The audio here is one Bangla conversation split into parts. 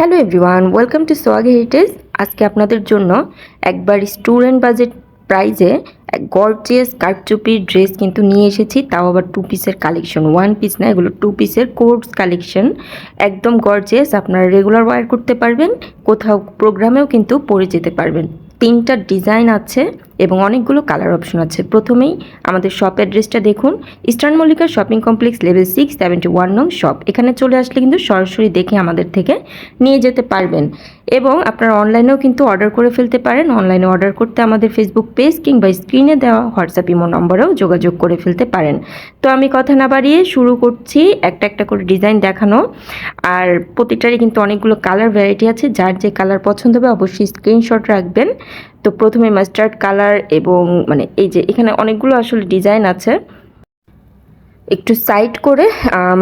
Hello everyone, welcome to swag heritage. আজকে আপনাদের জন্য একবার স্টুডেন্ট বাজেট প্রাইজে এক গর্জিয়াস কারচুপির ড্রেস কিন্তু নিয়ে এসেছি। তাও আবার টু পিসের কালেকশন ওয়ান পিস না, এগুলো টু পিসের কোর্স কালেকশন একদম গর্জিয়াস, আপনারা রেগুলার ওয়ার করতে পারবেন, কোথাও প্রোগ্রামেও কিন্তু পরে যেতে পারবেন। তিনটা ডিজাইন আছে। এবং অনেকগুলো কালার অপশন আছে। প্রথমেই আমাদের শপ অ্যাড্রেসটা দেখুন। Eastern Mallika shopping complex level six seventy one নং শপ এখানে চলে আসলে কিন্তু সরাসরি দেখে আমাদের থেকে নিয়ে যেতে পারবেন। এবং আপনারা অনলাইনেও কিন্তু অর্ডার করে ফেলতে পারেন। অনলাইনে অর্ডার করতে আমাদের ফেসবুক পেজ কিংবা স্ক্রিনে দেওয়া হোয়াটসঅ্যাপ ইমো নম্বরেও যোগাযোগ করে ফেলতে পারেন। তো আমি কথা না বাড়িয়ে শুরু করছি একটা একটা করে ডিজাইন দেখানো। আর প্রতিটারই কিন্তু অনেকগুলো কালার ভ্যারাইটি আছে। যার যে কালার পছন্দ হবে অবশ্যই স্ক্রিনশট রাখবেন। তো প্রথমে মাস্টার্ড কালার এবং মানে এই যে এখানে অনেকগুলো আসলে ডিজাইন আছে। একটু সাইড করে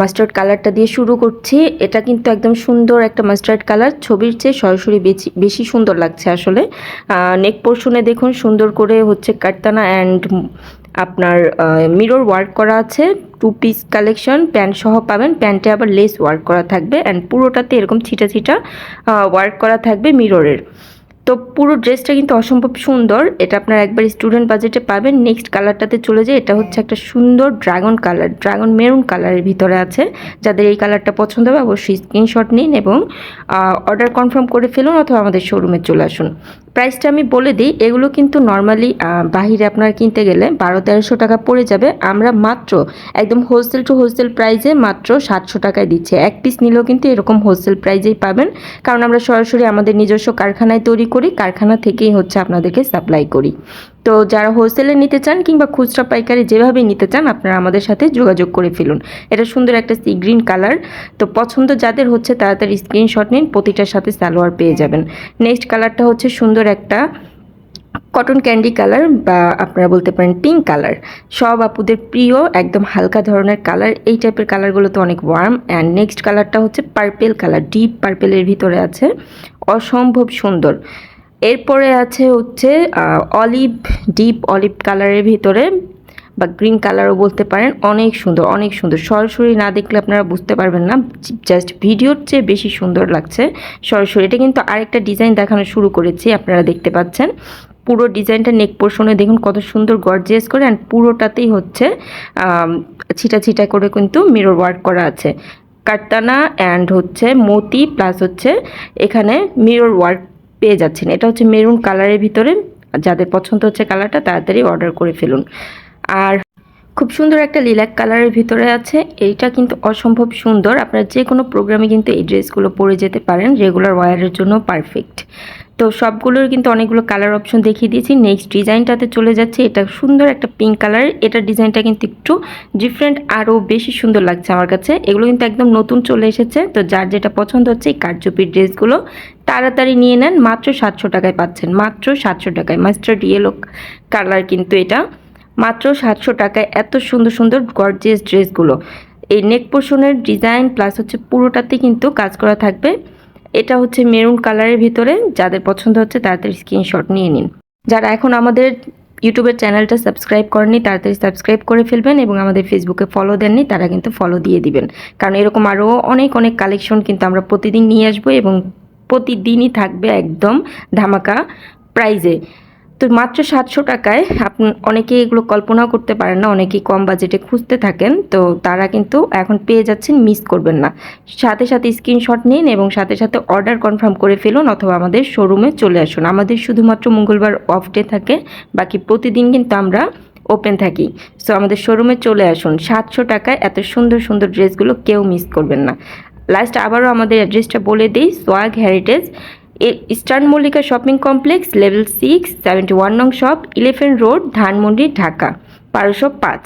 মাস্টার্ড কালারটা দিয়ে শুরু করছি। এটা কিন্তু একদম সুন্দর একটা মাস্টার্ড কালার ছবির চেয়ে সরাসরি বেশি বেশি সুন্দর লাগছে আসলে। নেক পোর্শনে দেখুন সুন্দর করে হচ্ছে কাটতানা অ্যান্ড আপনার মিরর ওয়ার্ক করা আছে। টু পিস কালেকশন প্যান্ট সহ পাবেন। প্যান্টে আবার লেস ওয়ার্ক করা থাকবে। অ্যান্ড পুরোটাতে এরকম ছিটা ছিটা ওয়ার্ক করা থাকবে মিররের তো পুরো ড্রেসটা কিন্তু অসম্ভব সুন্দর। এটা আপনার একবার স্টুডেন্ট বাজেটে পাবেন। নেক্সট কালারটাতে চলে যায় এটা হচ্ছে একটা সুন্দর ড্রাগন কালার ড্রাগন মেরুন কালারের ভিতরে আছে। যাদের এই কালারটা পছন্দ হবে, অবশ্যই স্ক্রিনশট নিন এবং অর্ডার কনফার্ম করে ফেলুন অথবা আমাদের শোরুমে চলে আসুন। প্রাইসটা আমি বলে দিই, এগুলো কিন্তু নর্মালি বাহিরে আপনার কিনতে গেলে বারো তেরোশো টাকা পড়ে যাবে। আমরা মাত্র, একদম হোলসেল টু হোলসেল প্রাইজে মাত্র সাতশো টাকায় দিচ্ছে। এক পিস নিলেও কিন্তু এরকম হোলসেল প্রাইজেই পাবেন। কারণ আমরা সরাসরি আমাদের নিজস্ব কারখানায় তৈরি করি, কারখানা থেকেই হচ্ছে আপনাদেরকে সাপ্লাই করি। তো যারা হোলসেলে নিতে চান কিংবা খুচরা পাইকারি যেভাবেই নিতে চান, আপনারা আমাদের সাথে যোগাযোগ করে ফেলুন। এটা সুন্দর একটা সি গ্রিন কালার তো পছন্দ যাদের হচ্ছে, তাড়াতাড়ি স্ক্রিনশট নিন, প্রতিটার সাথে সালোয়ার পেয়ে যাবেন। নেক্সট কালারটা হচ্ছে সুন্দর একটা কটন ক্যান্ডি কালার বা আপনারা বলতে পারেন পিঙ্ক কালার সব আপুদের প্রিয়, একদম হালকা ধরনের কালার এই টাইপের কালারগুলো তো অনেক ওয়ার্ম অ্যান্ড নেক্সট কালারটা হচ্ছে পার্পেল কালার ডিপ পার্পেলের ভিতরে আছে। অসম্ভব সুন্দর। এরপরে আছে হচ্ছে অলিভ ডিপ অলিভ কালারের ভিতরে। বা গ্রিন কালারও বলতে পারেন। অনেক সুন্দর অনেক সুন্দর। সরাসরি না দেখলে আপনারা বুঝতে পারবেন না। জাস্ট ভিডিওর চেয়ে বেশি সুন্দর লাগছে। সরাসরি এটা কিন্তু আরেকটা ডিজাইন দেখানো শুরু করেছি, আপনারা দেখতে পাচ্ছেন। পুরো ডিজাইনটা নেক পোর্শনে দেখুন কত সুন্দর গর্জিয়াস করে অ্যান্ড পুরোটাতেই হচ্ছে ছিটা ছিটা করে কিন্তু মিরর ওয়ার্ক করা আছে। কাটতানা অ্যান্ড হচ্ছে মতি প্লাস হচ্ছে এখানে মিরর ওয়ার্ক পেয়ে যাচ্ছেন। এটা হচ্ছে মেরুন কালারের ভিতরে, যাদের পছন্দ হচ্ছে কালারটা তাড়াতাড়ি অর্ডার করে ফেলুন। আর খুব সুন্দর একটা লিলাক কালারের ভিতরে আছে, এইটা কিন্তু অসম্ভব সুন্দর। আপনারা যে কোনো প্রোগ্রামে কিন্তু এই ড্রেসগুলো পরে যেতে পারেন রেগুলার ওয়ারের জন্য পারফেক্ট তো সবগুলোর কিন্তু অনেকগুলো কালার অপশন দেখিয়ে দিয়েছি। নেক্সট ডিজাইনটাতে চলে যাচ্ছে। এটা সুন্দর একটা পিঙ্ক কালার এটার ডিজাইনটা কিন্তু একটু ডিফারেন্ট আরও বেশি সুন্দর লাগছে আমার কাছে। এগুলো কিন্তু একদম নতুন চলে এসেছে। তো যার যেটা পছন্দ হচ্ছে এই কারচুপির ড্রেসগুলো তাড়াতাড়ি নিয়ে নেন। মাত্র সাতশো টাকায় পাচ্ছেন। মাত্র সাতশো টাকায়। মাস্টার্ড ইয়েলো কালার কিন্তু এটা। মাত্র সাতশো টাকায় এত সুন্দর সুন্দর গর্জিয়াস ড্রেসগুলো এই নেক পোর্শনের ডিজাইন প্লাস হচ্ছে পুরোটাতে কিন্তু কাজ করা থাকবে। এটা হচ্ছে মেরুন কালারের ভিতরে, যাদের পছন্দ হচ্ছে তাড়াতাড়ি স্ক্রিনশট নিয়ে নিন। যারা এখন আমাদের ইউটিউবের চ্যানেলটা সাবস্ক্রাইব করেননি, তাড়াতাড়ি সাবস্ক্রাইব করে ফেলবেন এবং আমাদের ফেসবুকে ফলো দেননি, তারা কিন্তু ফলো দিয়ে দিবেন। কারণ এরকম আরও অনেক অনেক কালেকশন কিন্তু আমরা প্রতিদিন নিয়ে আসব এবং প্রতিদিনই থাকবে একদম ধামাকা প্রাইজে তো মাত্র সাতশো টাকায় আপনি অনেকে এগুলো কল্পনাও করতে পারেন না, অনেকেই কম বাজেটে খুঁজতে থাকেন, তো তারা কিন্তু এখন পেয়ে যাচ্ছেন, মিস করবেন না। সাথে সাথে স্ক্রিনশট নিন এবং সাথে সাথে অর্ডার কনফার্ম করে ফেলুন অথবা আমাদের শোরুমে চলে আসুন। আমাদের শুধুমাত্র মঙ্গলবার অফ ডে থাকে, বাকি প্রতিদিন কিন্তু আমরা ওপেন থাকি। সো আমাদের শোরুমে চলে আসুন। সাতশো টাকায় এত সুন্দর সুন্দর ড্রেসগুলো কেউ মিস করবেন না। লাস্ট আবারও আমাদের অ্যাড্রেসটা বলে দিই, swag heritage eastern Mallika shopping complex, level six, seventy one নং shop, eleven road, Dhanmondi, Dhaka, বারোশো পাঁচ।